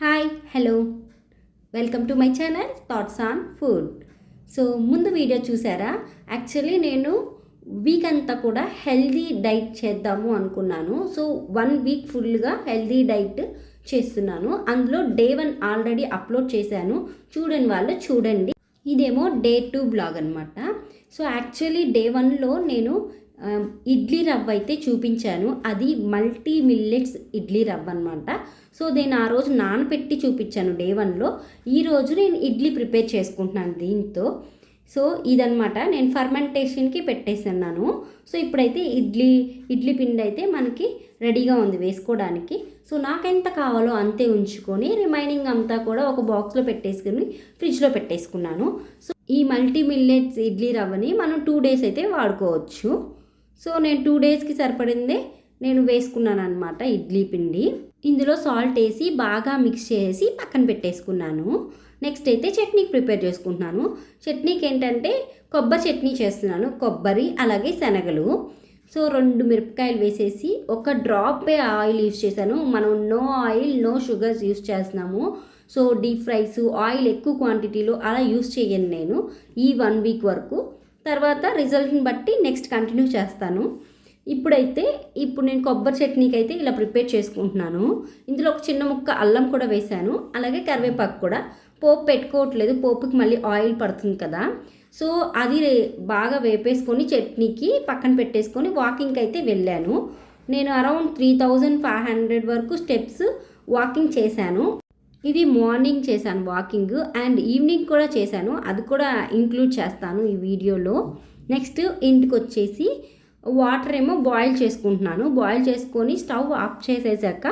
Hi hello welcome to my channel thoughts on food so ముందు video చూసారా? Actually నేను week అంతా కూడా హెల్దీ డైట్ చేద్దాము అనుకున్నాను. సో వన్ వీక్ ఫుల్గా హెల్దీ డైట్ చేస్తున్నాను. అందులో డే వన్ ఆల్రెడీ అప్లోడ్ చేశాను. చూడని వాళ్ళు చూడండి. ఇదేమో డే టూ బ్లాగ్ అనమాట సో యాక్చువల్లీ డే వన్లో నేను ఇడ్లీ రవ్వ అయితే చూపించాను. అది మల్టీ మిల్లెట్స్ ఇడ్లీ రవ్వ అనమాట సో నేను ఆ రోజు నానపెట్టి చూపించాను డే వన్లో. ఈరోజు నేను ఇడ్లీ ప్రిపేర్ చేసుకుంటున్నాను దీంతో. సో ఇదనమాట నేను ఫర్మెంటేషన్కి పెట్టేస్తున్నాను. సో ఇప్పుడైతే ఇడ్లీ ఇడ్లీ పిండి అయితే మనకి రెడీగా ఉంది వేసుకోవడానికి. సో నాకెంత కావాలో అంతే ఉంచుకొని రిమైనింగ్ అంతా కూడా ఒక బాక్స్లో పెట్టేసుకుని ఫ్రిడ్జ్లో పెట్టేసుకున్నాను. సో ఈ మల్టీ మిల్లెట్స్ ఇడ్లీ రవ్వని మనం టూ డేస్ అయితే వాడుకోవచ్చు. సో నేను టూ డేస్కి సరిపడిందే నేను వేసుకున్నాను అనమాట ఇడ్లీ పిండి. ఇందులో సాల్ట్ వేసి బాగా మిక్స్ చేసి పక్కన పెట్టేసుకున్నాను. నెక్స్ట్ అయితే చట్నీకి ప్రిపేర్ చేసుకుంటున్నాను. చట్నీకి ఏంటంటే కొబ్బరి చట్నీ చేస్తున్నాను కొబ్బరి అలాగే శనగలు. సో రెండు మిరపకాయలు వేసేసి ఒక డ్రాపే ఆయిల్ యూస్ చేశాను. మనం no oil no sugars use చేస్తున్నాము. సో డీప్ ఫ్రైస్ ఆయిల్ ఎక్కువ క్వాంటిటీలో అలా యూస్ చేయను నేను ఈ వన్ వీక్ వరకు. తర్వాత రిజల్ట్ని బట్టి నెక్స్ట్ కంటిన్యూ చేస్తాను. ఇప్పుడైతే ఇప్పుడు నేను కొబ్బరి చట్నీకి అయితే ఇలా ప్రిపేర్ చేసుకుంటున్నాను. ఇందులో ఒక చిన్న ముక్క అల్లం కూడా వేశాను. అలాగే కరివేపాకు కూడా. పోపు పెట్టుకోవట్లేదు. పోపుకి మళ్ళీ ఆయిల్ పడుతుంది కదా. సో అది బాగా వేపేసుకొని చట్నీకి పక్కన పెట్టేసుకొని వాకింగ్కి అయితే వెళ్ళాను. నేను around three thousand five hundred వరకు స్టెప్స్ వాకింగ్ చేశాను. ఇది మార్నింగ్ చేశాను వాకింగ్ అండ్ ఈవినింగ్ కూడా చేశాను. అది కూడా ఇంక్లూడ్ చేస్తాను ఈ వీడియోలో. నెక్స్ట్ ఇంటికి వచ్చేసి వాటర్ ఏమో బాయిల్ చేసుకుంటున్నాను. బాయిల్ చేసుకొని స్టవ్ ఆఫ్ చేసేసాక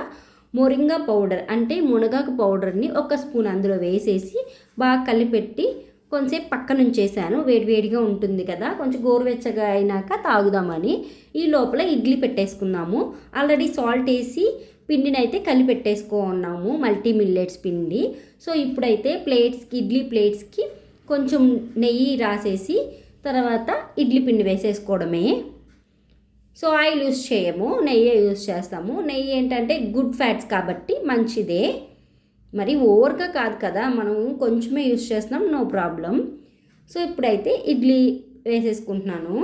మొరింగా పౌడర్ అంటే మునగాకు పౌడర్ని ఒక స్పూన్ అందులో వేసేసి బాగా కలిపెట్టి కొంచెంసేపు పక్కన ఉంచేసాను. వేడివేడిగా ఉంటుంది కదా కొంచెం గోరువెచ్చగా అయినాక తాగుదామని. ఈ లోపల ఇడ్లీ పెట్టేసుకున్నాము ఆల్రెడీ సాల్ట్ వేసి పిండిని అయితే కలిపెట్టేసుకో ఉన్నాము మల్టీ మిల్లెట్స్ పిండి. సో ఇప్పుడైతే ప్లేట్స్కి ఇడ్లీ ప్లేట్స్కి కొంచెం నెయ్యి రాసేసి తర్వాత ఇడ్లీ పిండి వేసేసుకోవడమే. సో ఆయిల్ యూస్ చేయము నెయ్యి యూస్ చేస్తాము. నెయ్యి ఏంటంటే గుడ్ ఫ్యాట్స్ కాబట్టి మంచిదే. మరి ఓవర్గా కాదు కదా మనం కొంచెమే యూస్ చేస్తున్నాం నో ప్రాబ్లం. సో ఇప్పుడైతే ఇడ్లీ వేసేసుకుంటున్నాను.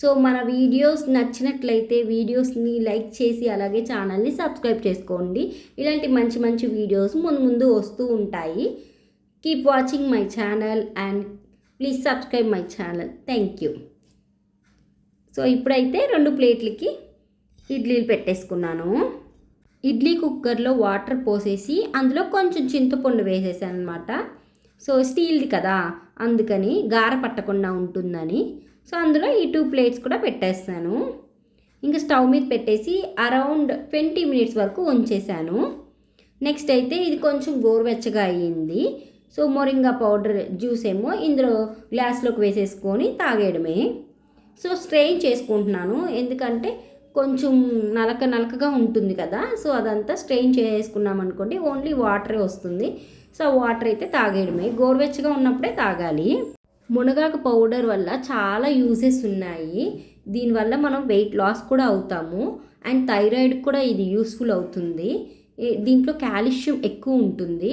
సో మన వీడియోస్ నచ్చినట్లయితే వీడియోస్ని లైక్ చేసి అలాగే ఛానల్ని సబ్స్క్రైబ్ చేసుకోండి. ఇలాంటి మంచి మంచి వీడియోస్ ముందు ముందు వస్తూ ఉంటాయి. Keep watching my channel and please subscribe my channel thank you so ఇప్పుడైతే రెండు ప్లేట్లకి ఇడ్లీలు పెట్టేసుకున్నాను. ఇడ్లీ కుక్కర్లో వాటర్ పోసేసి అందులో కొంచెం చింతపండు వేసేసాను అనమాట సో స్టీల్ది కదా అందుకని గార పట్టకుండా ఉంటుందని. సో అందులో ఈ టూ ప్లేట్స్ కూడా పెట్టేస్తాను. ఇంకా స్టవ్ మీద పెట్టేసి అరౌండ్ ట్వంటీ మినిట్స్ వరకు ఉంచేసాను నెక్స్ట్ అయితే ఇది కొంచెం గోరువెచ్చగా అయ్యింది. సో మొరింగా పౌడర్ జ్యూస్ ఏమో ఇందులో గ్లాస్లోకి వేసేసుకొని తాగేయడమే. సో స్ట్రెయిన్ చేసుకుంటున్నాను. ఎందుకంటే కొంచెం నలక నలకగా ఉంటుంది కదా. సో అదంతా స్ట్రెయిన్ చేసుకున్నాం అనుకోండి ఓన్లీ వాటరే వస్తుంది. సో వాటర్ అయితే తాగేయడమే. గోరువెచ్చగా ఉన్నప్పుడే తాగాలి. మునగాకు పౌడర్ వల్ల చాలా యూజెస్ ఉన్నాయి. దీనివల్ల మనం వెయిట్ లాస్ కూడా అవుతాము. అండ్ థైరాయిడ్ కూడా ఇది యూస్ఫుల్ అవుతుంది. దీంట్లో కాల్షియం ఎక్కువ ఉంటుంది.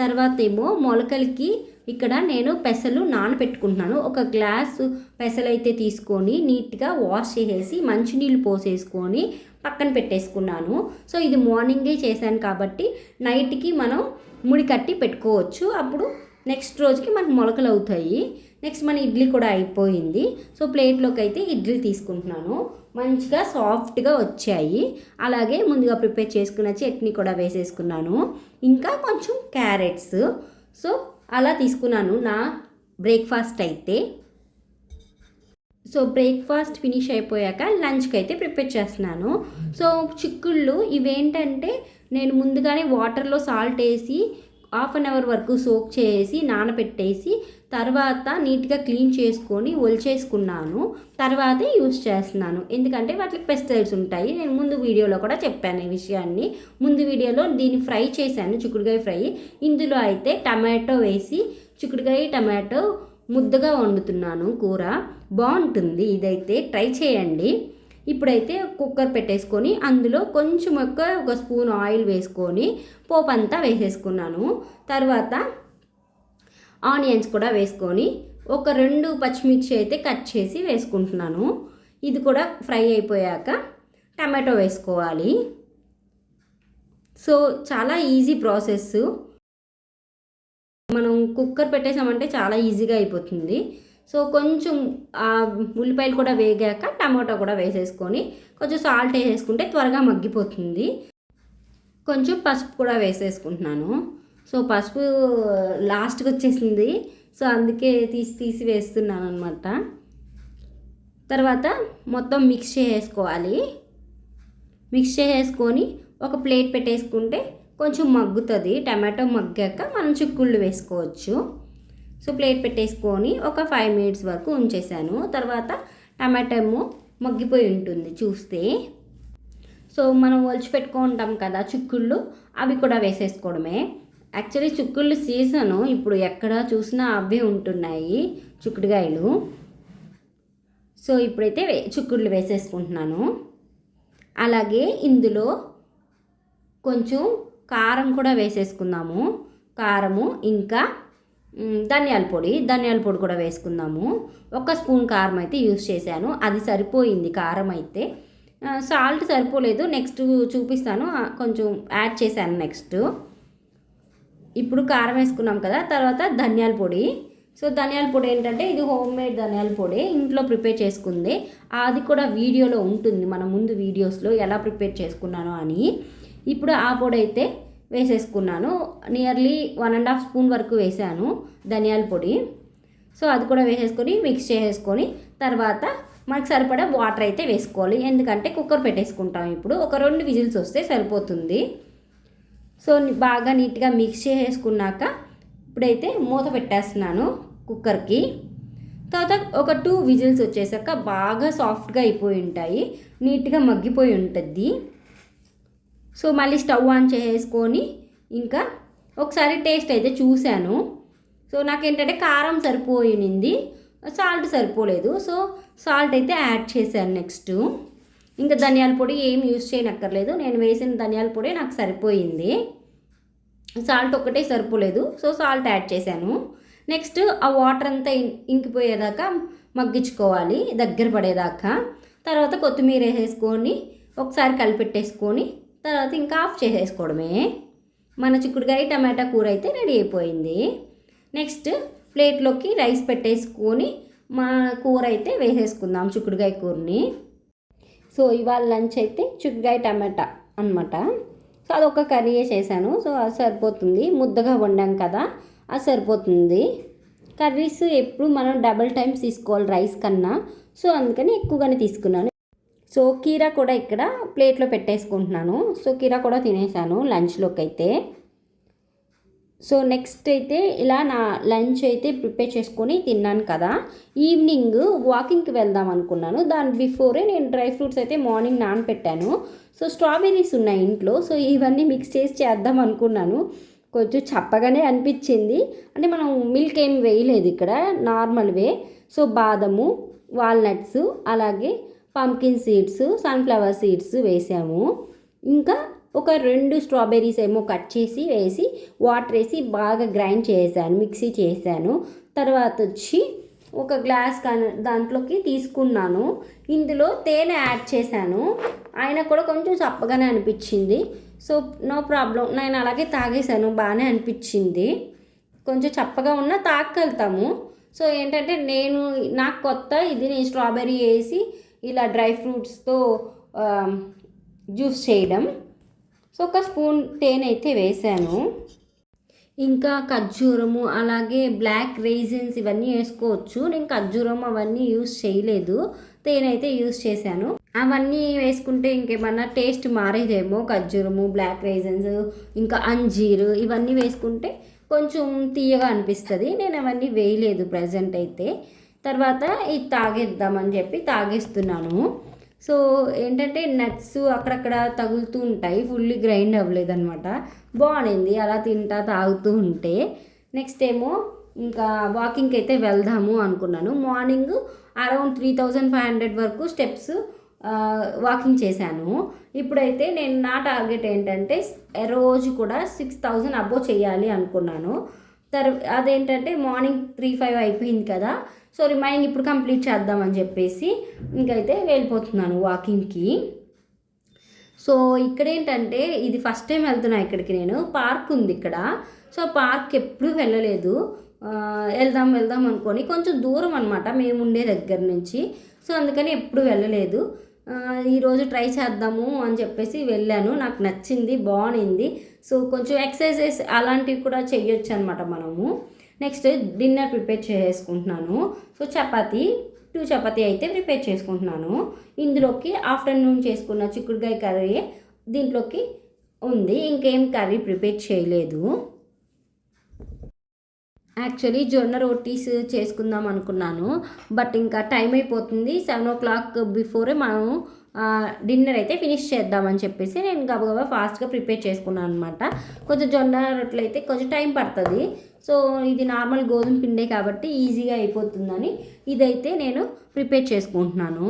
తర్వాత ఏమో మొలకలకి ఇక్కడ నేను పెసలు నానబెట్టుకుంటున్నాను. ఒక గ్లాసు పెసలు అయితే తీసుకొని నీట్గా వాష్ చేసేసి మంచినీళ్ళు పోసేసుకొని పక్కన పెట్టేసుకున్నాను. సో ఇది మార్నింగే చేశాను కాబట్టి నైట్కి మనం ముడి కట్టి పెట్టుకోవచ్చు. అప్పుడు నెక్స్ట్ రోజుకి మనకు మొలకలు అవుతాయి. నెక్స్ట్ మన ఇడ్లీ కూడా అయిపోయింది. సో ప్లేట్లోకి అయితే ఇడ్లీ తీసుకుంటున్నాను. మంచిగా సాఫ్ట్గా వచ్చాయి. అలాగే ముందుగా ప్రిపేర్ చేసుకున్న చట్నీ కూడా వేసేసుకున్నాను. ఇంకా కొంచెం క్యారెట్స్. సో అలా తీసుకున్నాను నా బ్రేక్ఫాస్ట్ అయితే. సో బ్రేక్ఫాస్ట్ ఫినిష్ అయిపోయాక లంచ్కి అయితే ప్రిపేర్ చేస్తున్నాను. సో చిక్కుళ్ళు ఇవేంటంటే నేను ముందుగానే వాటర్లో సాల్ట్ వేసి హాఫ్ అన్ అవర్ వరకు సోక్ చేసి నానబెట్టేసి తర్వాత నీట్గా క్లీన్ చేసుకొని ఒలిచేసుకున్నాను. తర్వాతే యూస్ చేస్తున్నాను. ఎందుకంటే వాటికి పెస్టిసైడ్స్ ఉంటాయి. నేను ముందు వీడియోలో కూడా చెప్పాను ఈ విషయాన్ని. ముందు వీడియోలో దీన్ని ఫ్రై చేశాను చిక్కుడుకాయ ఫ్రై. ఇందులో అయితే టమాటో వేసి చిక్కుడుకాయ టమాటో ముద్దగా వండుతున్నాను కూర. బాగుంటుంది. ఇదైతే ట్రై చేయండి. ఇప్పుడైతే కుక్కర్ పెట్టేసుకొని అందులో కొంచెం ఒక ఒక స్పూన్ ఆయిల్ వేసుకొని పోపు అంతా వేసేసుకున్నాను. తర్వాత ఆనియన్స్ కూడా వేసుకొని ఒక రెండు పచ్చిమిర్చి అయితే కట్ చేసి వేసుకుంటున్నాను. ఇది కూడా ఫ్రై అయిపోయాక టమాటో వేసుకోవాలి. సో చాలా ఈజీ ప్రాసెస్ మనం కుక్కర్ పెట్టేసామంటే చాలా ఈజీగా అయిపోతుంది. సో కొంచెం ఉల్లిపాయలు కూడా వేగాక టమాటో కూడా వేసేసుకొని కొంచెం సాల్ట్ వేసేసుకుంటే త్వరగా మగ్గిపోతుంది. కొంచెం పసుపు కూడా వేసేసుకుంటున్నాను. సో పసుపు లాస్ట్కి వచ్చేసింది. సో అందుకే తీసి తీసి వేస్తున్నాను అనమాట తర్వాత మొత్తం మిక్స్ చేసుకోవాలి మిక్స్ చేసేసుకొని ఒక ప్లేట్ పెట్టేసుకుంటే కొంచెం మగ్గుతుంది. టమాటో మగ్గాక మనం చిక్కుళ్ళు వేసుకోవచ్చు. సో ప్లేట్ పెట్టేసుకొని ఒక ఫైవ్ మినిట్స్ వరకు ఉంచేసాను. తర్వాత టమాటో ఏమో మగ్గిపోయి ఉంటుంది చూస్తే. సో మనం ఒలిచి పెట్టుకుంటాం కదా చిక్కుళ్ళు అవి కూడా వేసేసుకోవడమే. యాక్చువల్లీ చిక్కుళ్ళు సీజను ఇప్పుడు ఎక్కడ చూసినా అవే ఉంటున్నాయి చిక్కుడుగాయలు సో ఇప్పుడైతే చిక్కుళ్ళు వేసేసుకుంటున్నాను. అలాగే ఇందులో కొంచెం కారం కూడా వేసేసుకుందాము. కారము ఇంకా ధనియాల పొడి. ధనియాల పొడి కూడా వేసుకుందాము. ఒక స్పూన్ కారం అయితే యూస్ చేశాను. అది సరిపోయింది కారం అయితే. సాల్ట్ సరిపోలేదు. నెక్స్ట్ చూపిస్తాను. కొంచెం యాడ్ చేశాను నెక్స్ట్. ఇప్పుడు కారం వేసుకున్నాం కదా. తర్వాత ధనియాల పొడి. సో ధనియాల పొడి ఏంటంటే ఇది హోమ్ మేడ్ ధనియాల పొడి. ఇంట్లో ప్రిపేర్ చేసుకుంది. అది కూడా వీడియోలో ఉంటుంది. మన ముందు వీడియోస్లో ఎలా ప్రిపేర్ చేసుకున్నాను అని. ఇప్పుడు ఆ పొడి అయితే వేసేసుకున్నాను. Nearly one and half spoon వరకు వేసాను ధనియాల పొడి. సో అది కూడా వేసేసుకొని మిక్స్ చేసేసుకొని తర్వాత మనకు సరిపడా వాటర్ అయితే వేసుకోవాలి. ఎందుకంటే కుక్కర్ పెట్టేసుకుంటాం ఇప్పుడు. ఒక రెండు విజిల్స్ వస్తే సరిపోతుంది. సో బాగా నీట్గా మిక్స్ చేసేసుకున్నాక ఇప్పుడైతే మూత పెట్టేస్తున్నాను కుక్కర్కి. తర్వాత ఒక టూ విజిల్స్ వచ్చేసాక బాగా సాఫ్ట్గా అయిపోయి ఉంటాయి. నీట్గా మగ్గిపోయి ఉంటుంది. సో మళ్ళీ స్టవ్ ఆన్ చేసుకొని ఇంకా ఒకసారి టేస్ట్ అయితే చూశాను. సో నాకేంటంటే కారం సరిపోయింది సాల్ట్ సరిపోలేదు. సో సాల్ట్ అయితే యాడ్ చేశాను నెక్స్ట్. ఇంకా ధనియాల పొడి ఏం యూస్ చేయనక్కర్లేదు. నేను వేసిన ధనియాల పొడి నాకు సరిపోయింది. సాల్ట్ ఒక్కటే సరిపోలేదు. సో సాల్ట్ యాడ్ చేశాను. నెక్స్ట్ ఆ వాటర్ అంతా ఇంకిపోయేదాకా మగ్గించుకోవాలి దగ్గర పడేదాకా. తర్వాత కొత్తిమీర వేసేసుకొని ఒకసారి కలిపెట్టేసుకొని తర్వాత ఇంకా ఆఫ్ చేసేసుకోవడమే. మన చిక్కుడుకాయ టమాటా కూర అయితే రెడీ అయిపోయింది. నెక్స్ట్ ప్లేట్లోకి రైస్ పెట్టేసుకొని మా కూర అయితే వేసేసుకుందాం చిక్కుడుకాయ కూరని. సో ఇవాళ లంచ్ అయితే చిక్కుడుకాయ టమాటా అనమాట సో అదొక కర్రీ చేశాను. సో అది సరిపోతుంది. ముద్దగా వండాం కదా అది సరిపోతుంది. కర్రీస్ ఎప్పుడు మనం డబల్ టైమ్స్ తీసుకోవాలి రైస్ కన్నా. సో అందుకని ఎక్కువగానే తీసుకున్నాను. సో కీరా కూడా ఇక్కడ ప్లేట్లో పెట్టేసుకుంటున్నాను. సో కీరా కూడా తినేసాను లంచ్లోకి అయితే సో నెక్స్ట్ అయితే ఇలా నా లంచ్ అయితే ప్రిపేర్ చేసుకొని తిన్నాను కదా. ఈవినింగ్ వాకింగ్కి వెళ్దాం అనుకున్నాను. దాని బిఫోరే నేను డ్రై ఫ్రూట్స్ అయితే మార్నింగ్ నానపెట్టాను. సో స్ట్రాబెర్రీస్ ఉన్నాయి ఇంట్లో. సో ఇవన్నీ మిక్స్ చేసి చేద్దాం అనుకున్నాను. కొంచెం చప్పగానే అనిపించింది. అంటే మనం మిల్క్ ఏం వేయలేదు ఇక్కడ నార్మల్ వే సో బాదము వాల్నట్స్ అలాగే పంకిన్ సీడ్స్ సన్ఫ్లవర్ సీడ్స్ వేసాము. ఇంకా ఒక రెండు స్ట్రాబెర్రీస్ ఏమో కట్ చేసి వేసి వాటర్ వేసి బాగా గ్రైండ్ చేశాను మిక్సీ చేశాను తర్వాత వచ్చి ఒక గ్లాస్ దాంట్లోకి తీసుకున్నాను. ఇందులో తేనె యాడ్ చేశాను. ఆయన కూడా కొంచెం చప్పగానే అనిపించింది. సో నో ప్రాబ్లం నేను అలాగే తాగేశాను బాగానే అనిపించింది. కొంచెం చప్పగా ఉన్నా తాగగలుగుతాము సో ఏంటంటే నేను నాకు కొత్త ఇది నేను స్ట్రాబెర్రీ వేసి ఇలా డ్రై ఫ్రూట్స్తో జ్యూస్ చేయడం. సో ఒక స్పూన్ తేనె అయితే వేసాను. ఇంకా ఖర్జూరము అలాగే బ్లాక్ రైజిన్స్ ఇవన్నీ వేసుకోవచ్చు. నేను ఖర్జూరం అవన్నీ యూస్ చేయలేదు. తేనె అయితే యూస్ చేశాను. అవన్నీ వేసుకుంటే ఇంకేమన్నా టేస్ట్ మారేదేమో ఖర్జూరము బ్లాక్ రైజన్స్ ఇంకా అంజీరు ఇవన్నీ వేసుకుంటే కొంచెం తీయగా అనిపిస్తుంది. నేను అవన్నీ వేయలేదు ప్రజెంట్ అయితే. తర్వాత ఇది తాగేద్దామని చెప్పి తాగేస్తున్నాను. సో ఏంటంటే నట్స్ అక్కడక్కడ తగులుతూ ఉంటాయి. ఫుల్లీ గ్రైండ్ అవ్వలేదన్నమాట. బాగుంది అలా తింటా తాగుతూ ఉంటే. నెక్స్ట్ ఏమో ఇంకా వాకింగ్కి అయితే వెళ్దాము అనుకున్నాను. Morning around three thousand five hundred వరకు స్టెప్స్ వాకింగ్ చేశాను. ఇప్పుడైతే నేను నా టార్గెట్ ఏంటంటే రోజు కూడా సిక్స్ థౌజండ్ అబో చేయాలి అనుకున్నాను. తర్వా అదేంటంటే మార్నింగ్ త్రీ ఫైవ్ అయిపోయింది కదా. సో రిమైనింగ్ ఇప్పుడు కంప్లీట్ చేద్దామని చెప్పేసి ఇంకైతే వెళ్ళిపోతున్నాను వాకింగ్కి. సో ఇక్కడ ఏంటంటే ఇది ఫస్ట్ టైం వెళ్తున్నా ఇక్కడికి నేను. పార్క్ ఉంది ఇక్కడ. సో పార్క్ ఎప్పుడూ వెళ్ళలేదు. వెళ్దాం వెళ్దాం అనుకొని కొంచెం దూరం అనమాట మేము ఉండే దగ్గర నుంచి. సో అందుకని ఎప్పుడు వెళ్ళలేదు. ఈరోజు ట్రై చేద్దాము అని చెప్పేసి వెళ్ళాను. నాకు నచ్చింది బాగుంది. సో కొంచెం ఎక్సర్సైజెస్ అలాంటివి కూడా చేయొచ్చు అనమాట మనము. నెక్స్ట్ డిన్నర్ ప్రిపేర్ చేసుకుంటున్నాను. సో చపాతీ టూ చపాతీ అయితే ప్రిపేర్ చేసుకుంటున్నాను. ఇందులోకి ఆఫ్టర్నూన్ చేసుకున్న చిక్కుడుకాయ కర్రీ దీంట్లోకి ఉంది. ఇంకేం కర్రీ ప్రిపేర్ చేయలేదు. యాక్చువల్లీ జొన్న రోటీస్ చేసుకుందాం అనుకున్నాను. బట్ ఇంకా టైం అయిపోతుంది. సెవెన్ ఓ క్లాక్ బిఫోరే మనం డిన్నర్ అయితే ఫినిష్ చేద్దామని చెప్పేసి నేను గబగబా ఫాస్ట్గా ప్రిపేర్ చేసుకున్నాను అనమాట కొంచెం జొన్న రొట్టెలు అయితే కొంచెం టైం పడుతుంది. సో ఇది నార్మల్ గోధుమ పిండే కాబట్టి ఈజీగా అయిపోతుందని ఇదైతే నేను ప్రిపేర్ చేసుకుంటున్నాను.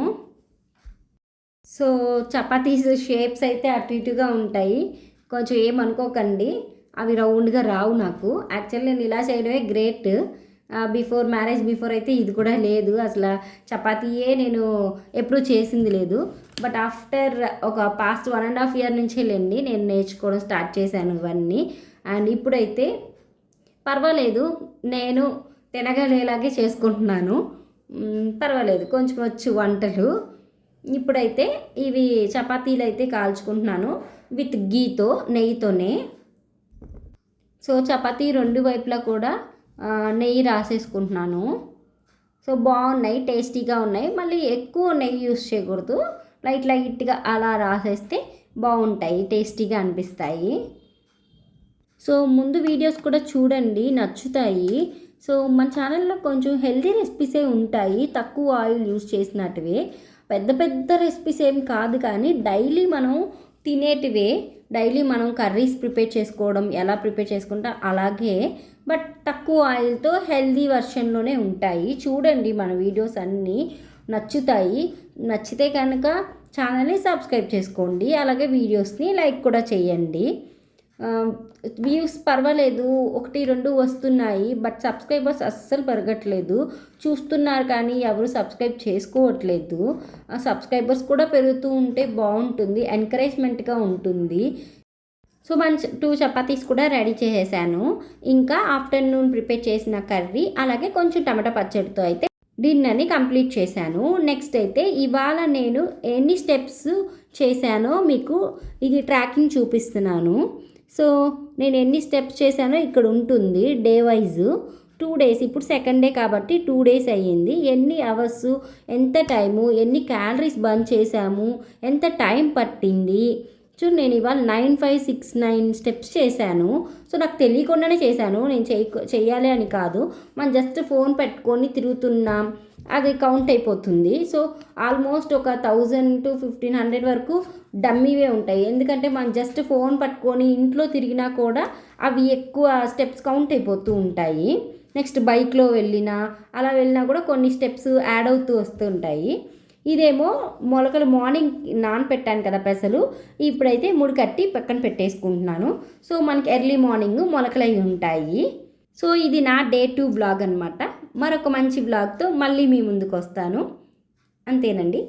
సో చపాతీస్ షేప్స్ అయితే అటు ఇటుగా ఉంటాయి. కొంచెం ఏమనుకోకండి. అవి రౌండ్గా రావు నాకు. యాక్చువల్లీ నేను ఇలా చేయడమే గ్రేట్. బిఫోర్ మ్యారేజ్ బిఫోర్ అయితే ఇది కూడా లేదు. అసలు చపాతీయే నేను ఎప్పుడూ చేసింది లేదు. బట్ ఆఫ్టర్ ఒక past one and half year నుంచే లేండి నేను నేర్చుకోవడం స్టార్ట్ చేశాను ఇవన్నీ. అండ్ ఇప్పుడైతే పర్వాలేదు నేను తినగలేలాగే చేసుకుంటున్నాను. పర్వాలేదు కొంచెం వచ్చు వంటలు. ఇప్పుడైతే ఇవి చపాతీలు అయితే కాల్చుకుంటున్నాను విత్ గీతో నెయ్యితోనే. సో చపాతీ రెండు వైపులా కూడా నెయ్యి రాసేసుకుంటున్నాను. సో బాగున్నాయి టేస్టీగా ఉన్నాయి. మళ్ళీ ఎక్కువ నెయ్యి యూస్ చేయకూడదు. లైట్ లైట్గా అలా రాసేస్తే బాగుంటాయి టేస్టీగా అనిపిస్తాయి. సో ముందు వీడియోస్ కూడా చూడండి నచ్చుతాయి. సో మన ఛానల్లో కొంచెం హెల్తీ రెసిపీసే ఉంటాయి. తక్కువ ఆయిల్ యూస్ చేసినట్టువే. పెద్ద పెద్ద రెసిపీస్ ఏం కాదు కానీ డైలీ మనం తినేటివే. డైలీ మనం కర్రీస్ ప్రిపేర్ చేసుకోవడం ఎలా ప్రిపేర్ చేసుకుంటాం అలాగే బట్ తక్కువ ఆయిల్తో హెల్దీ వర్షన్లోనే ఉంటాయి. చూడండి మన వీడియోస్ అన్నీ నచ్చుతాయి. నచ్చితే కనుక ఛానల్ని సబ్స్క్రైబ్ చేసుకోండి. అలాగే వీడియోస్ని లైక్ కూడా చేయండి. వ్యూస్ పర్వాలేదు ఒకటి రెండు వస్తున్నాయి బట్ సబ్స్క్రైబర్స్ అస్సలు పెరగట్లేదు. చూస్తున్నారు కానీ ఎవరు సబ్స్క్రైబ్ చేసుకోవట్లేదు. సబ్స్క్రైబర్స్ కూడా పెరుగుతూ ఉంటే బాగుంటుంది ఎంకరేజ్మెంట్గా ఉంటుంది. సో మన టూ చపాతీస్ కూడా రెడీ చేసేసాను. ఇంకా ఆఫ్టర్నూన్ ప్రిపేర్ చేసిన కర్రీ అలాగే కొంచెం టమాటా పచ్చడితో అయితే డిన్నర్ని కంప్లీట్ చేశాను. నెక్స్ట్ అయితే ఇవాళ నేను ఎన్ని స్టెప్స్ చేశానో మీకు ఇది ట్రాకింగ్ చూపిస్తున్నాను. సో నేను ఎన్ని స్టెప్స్ చేశానో ఇక్కడ ఉంటుంది డే వైజ్. టూ డేస్ ఇప్పుడు సెకండ్ డే కాబట్టి టూ డేస్ అయ్యింది. ఎన్ని అవర్స్ ఎంత టైము ఎన్ని క్యాలరీస్ బంద్ చేశాము ఎంత టైం పట్టింది. చూ నేను ఇవాళ nine five six nine steps చేశాను. సో నాకు తెలియకుండానే చేశాను. నేను చేయ అని కాదు. మనం జస్ట్ ఫోన్ పెట్టుకొని తిరుగుతున్నాం. అది కౌంట్ అయిపోతుంది. సో ఆల్మోస్ట్ ఒక థౌజండ్ టు ఫిఫ్టీన్ హండ్రెడ్ వరకు డమ్మీవే ఉంటాయి. ఎందుకంటే మనం జస్ట్ ఫోన్ పట్టుకొని ఇంట్లో తిరిగినా కూడా అవి ఎక్కువ స్టెప్స్ కౌంట్ అయిపోతూ ఉంటాయి. నెక్స్ట్ బైక్లో వెళ్ళినా అలా వెళ్ళినా కూడా కొన్ని స్టెప్స్ యాడ్ అవుతూ వస్తుంటాయి ఇదేమో మొలకలు మార్నింగ్ నానపెట్టాను కదా పెసలు. ఇప్పుడైతే ముడి కట్టి పక్కన పెట్టేసుకుంటున్నాను. సో మనకి ఎర్లీ మార్నింగ్ మొలకలు అయి ఉంటాయి. సో ఇది నా డే టూ బ్లాగ్ అనమాట మరొక మంచి బ్లాగ్తో మళ్ళీ మీ ముందుకు వస్తాను అంతేనండి.